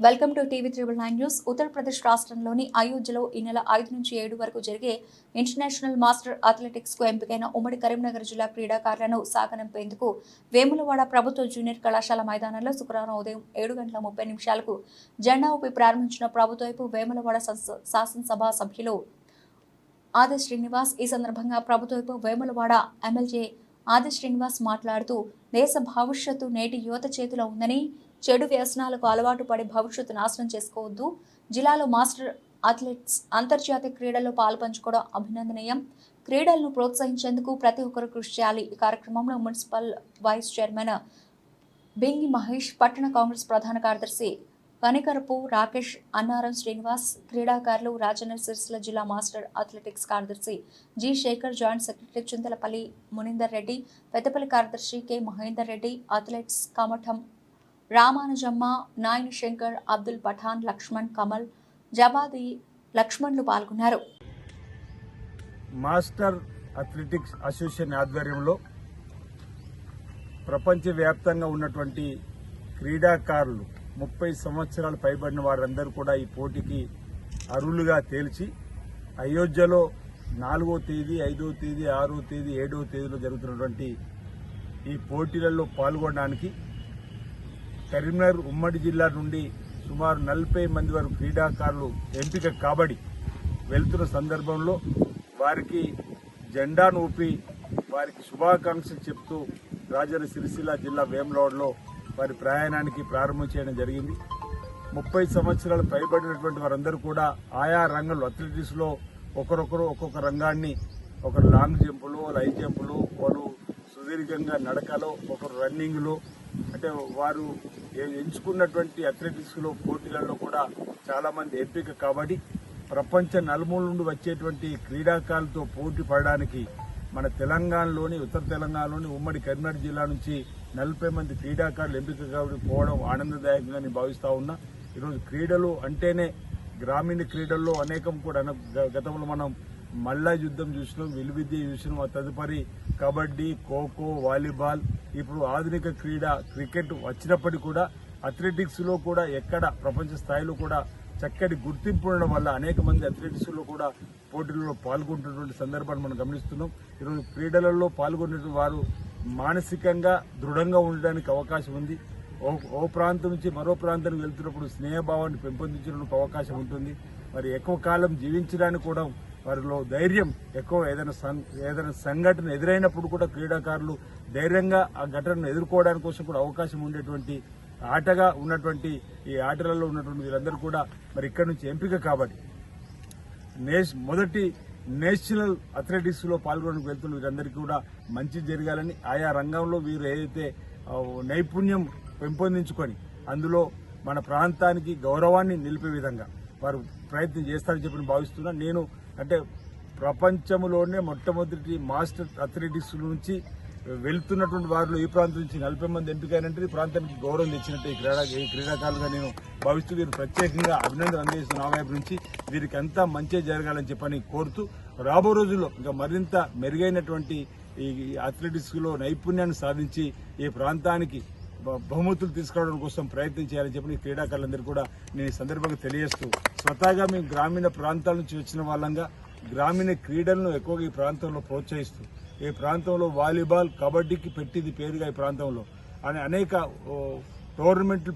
Welcome to TV triple nine news. Uttar Pradesh రాష్ట్రంలోని అయోధ్యలో ఈ నెల ఐదు నుంచి ఏడు వరకు జరిగే ఇంటర్నేషనల్ మాస్టర్ అథ్లెటిక్స్కు ఎంపికైన ఉమ్మడి కరీంనగర్ జిల్లా క్రీడాకారులను సాగనంపేందుకు వేములవాడ ప్రభుత్వ జూనియర్ కళాశాల మైదానంలో శుక్రవారం ఉదయం ఏడు గంటల ముప్పై నిమిషాలకు జెండా ఊపి ప్రారంభించిన ప్రభుత్వపు వేములవాడ శాసనసభ సభ్యులు ఆది శ్రీనివాస్. ఈ సందర్భంగా ప్రభుత్వపు వేములవాడ ఎమ్మెల్యే ఆది శ్రీనివాస్ మాట్లాడుతూ దేశ భవిష్యత్తు నేటి యువత చేతిలో ఉందని చెడు వ్యసనాలకు అలవాటు పడి భవిష్యత్తు నాశనం చేసుకోవద్దు. జిల్లాలో మాస్టర్ అథ్లెట్స్ అంతర్జాతీయ క్రీడల్లో పాల్పంచుకోవడం అభినందనీయం. క్రీడలను ప్రోత్సహించేందుకు ప్రతి ఒక్కరూ కృషి చేయాలి. ఈ కార్యక్రమంలో municipal vice chairman Bengi Mahesh పట్టణ కాంగ్రెస్ ప్రధాన కార్యదర్శి కనికరపు రాకేష్ అన్నారం శ్రీనివాస్ క్రీడాకారులు రాజన్న సిరిసిల్ల జిల్లా మాస్టర్ అథ్లెటిక్స్ కార్యదర్శి G Shekar joint secretary Chintalapalli Munindar Reddy Peddapalli కార్యదర్శి కె మహేందర్ రెడ్డి అథ్లెట్స్ కమఠం రామానుజమ్మ నాయన శంకర్ అబ్దుల్ పఠాన్ లక్ష్మణ్ కమల్ జబాది లక్ష్మణ్లు పాల్గొన్నారు. మాస్టర్ అథ్లెటిక్స్ అసోసియేషన్ ఆధ్వర్యంలో ప్రపంచవ్యాప్తంగా ఉన్నటువంటి క్రీడాకారులు ముప్పై సంవత్సరాలు పైబడిన వారందరూ కూడా ఈ పోటీకి అరులుగా తేల్చి అయోధ్యలో నాలుగో తేదీ ఐదో తేదీ ఆరో తేదీ ఏడో తేదీలో జరుగుతున్నటువంటి ఈ పోటీలలో పాల్గొనడానికి కరీంనగర్ ఉమ్మడి జిల్లా నుండి సుమారు నలభై మంది వరకు క్రీడాకారులు ఎంపిక కాబడి వెళ్తున్న సందర్భంలో వారికి జెండాను ఊపి వారికి శుభాకాంక్షలు చెప్తూ రాజన సిరిసిల్ల జిల్లా వేమలోడ్లో వారి ప్రయాణానికి ప్రారంభం చేయడం జరిగింది. ముప్పై సంవత్సరాలు పైబడినటువంటి వారందరూ కూడా ఆయా రంగంలో అథ్లెటిక్స్లో ఒకరొకరు ఒక్కొక్క రంగాన్ని ఒకరు లాంగ్ జంపులు హై జంపులు వాళ్ళు సుదీర్ఘంగా నడకలో ఒకరు రన్నింగ్లో అంటే వారు ఎంచుకున్నటువంటి అథ్లెటిక్స్లో పోటీలలో కూడా చాలామంది ఎంపిక కాబట్టి ప్రపంచ నలుమూల నుండి వచ్చేటువంటి క్రీడాకారులతో పోటీ పడడానికి మన తెలంగాణలోని ఉత్తర తెలంగాణలోని ఉమ్మడి కరీంనగర్ జిల్లా నుంచి నలభై మంది క్రీడాకారులు ఎంపిక కాబట్టి పోవడం ఆనందదాయకంగా నేను భావిస్తా ఉన్నా. ఈరోజు క్రీడలు అంటేనే గ్రామీణ క్రీడల్లో అనేకం కూడా గ- గతంలో మనం మల్లా యుద్ధం చూసినాం విలువిద్య చూసినాం ఆ తదుపరి కబడ్డీ ఖోఖో వాలీబాల్ ఇప్పుడు ఆధునిక క్రీడ క్రికెట్ వచ్చినప్పటికీ కూడా అథ్లెటిక్స్లో కూడా ఎక్కడ ప్రపంచ స్థాయిలో కూడా చక్కటి గుర్తింపు ఉండడం వల్ల అనేక మంది అథ్లెటిక్స్లో కూడా పోటీలలో పాల్గొంటున్నటువంటి సందర్భాన్ని మనం గమనిస్తున్నాం. ఈరోజు క్రీడలలో పాల్గొనే వారు మానసికంగా దృఢంగా ఉండడానికి అవకాశం ఉంది. ఓ ఓ ప్రాంతం నుంచి మరో ప్రాంతానికి వెళ్తున్నప్పుడు స్నేహభావాన్ని పెంపొందించడానికి అవకాశం ఉంటుంది. మరి ఎక్కువ కాలం జీవించడానికి కూడా వారిలో ధైర్యం ఎక్కువ ఏదైనా సం- ఏదైనా సంఘటన ఎదురైనప్పుడు కూడా క్రీడాకారులు ధైర్యంగా ఆ ఘటనను ఎదుర్కోవడానికి కోసం కూడా అవకాశం ఉండేటువంటి ఆటగా ఉన్నటువంటి ఈ ఆటలలో ఉన్నటువంటి వీరందరూ కూడా మరి ఇక్కడి నుంచి ఎంపిక కాబట్టి. నేష్ మొదటి నేషనల్ అథ్లెటిక్స్లో పాల్గొనడానికి వెళ్తున్న వీరందరికీ కూడా మంచి జరగాలని ఆయా రంగంలో వీరు ఏదైతే నైపుణ్యం పెంపొందించుకొని అందులో మన ప్రాంతానికి గౌరవాన్ని నిలిపే విధంగా వారు ప్రయత్నం చేస్తారని చెప్పి భావిస్తున్నా. నేను అంటే ప్రపంచంలోనే మొట్టమొదటి మాస్టర్ అథ్లెటిక్స్ నుంచి వెళ్తున్నటువంటి వారిలో ఈ ప్రాంతం నుంచి నలభై మంది ఎంపికైనంటే ఈ ప్రాంతానికి గౌరవం తెచ్చినట్టు ఈ క్రీడా ఈ క్రీడాకారులుగా నేను భావిస్తూ వీరు ప్రత్యేకంగా అభినందన అందజేస్తున్న నా వైపు నుంచి. వీరికి అంతా మంచి జరగాలని చెప్పని కోరుతూ రాబో రోజుల్లో ఇంకా మరింత మెరుగైనటువంటి ఈ అథ్లెటిక్స్లో నైపుణ్యాన్ని సాధించి ఈ ప్రాంతానికి బహుమతులు తీసుకోవడం కోసం ప్రయత్నం చేయాలని చెప్పి ఈ క్రీడాకారులందరూ కూడా నేను ఈ సందర్భంగా తెలియజేస్తూ స్వతహాగా మేము గ్రామీణ ప్రాంతాల నుంచి వచ్చిన వాళ్ళంగా గ్రామీణ క్రీడలను ఎక్కువగా ఈ ప్రాంతంలో ప్రోత్సహిస్తూ ఈ ప్రాంతంలో వాలీబాల్ కబడ్డీకి పెట్టింది పేరుగా ఈ ప్రాంతంలో. అని అనేక టోర్నమెంట్లు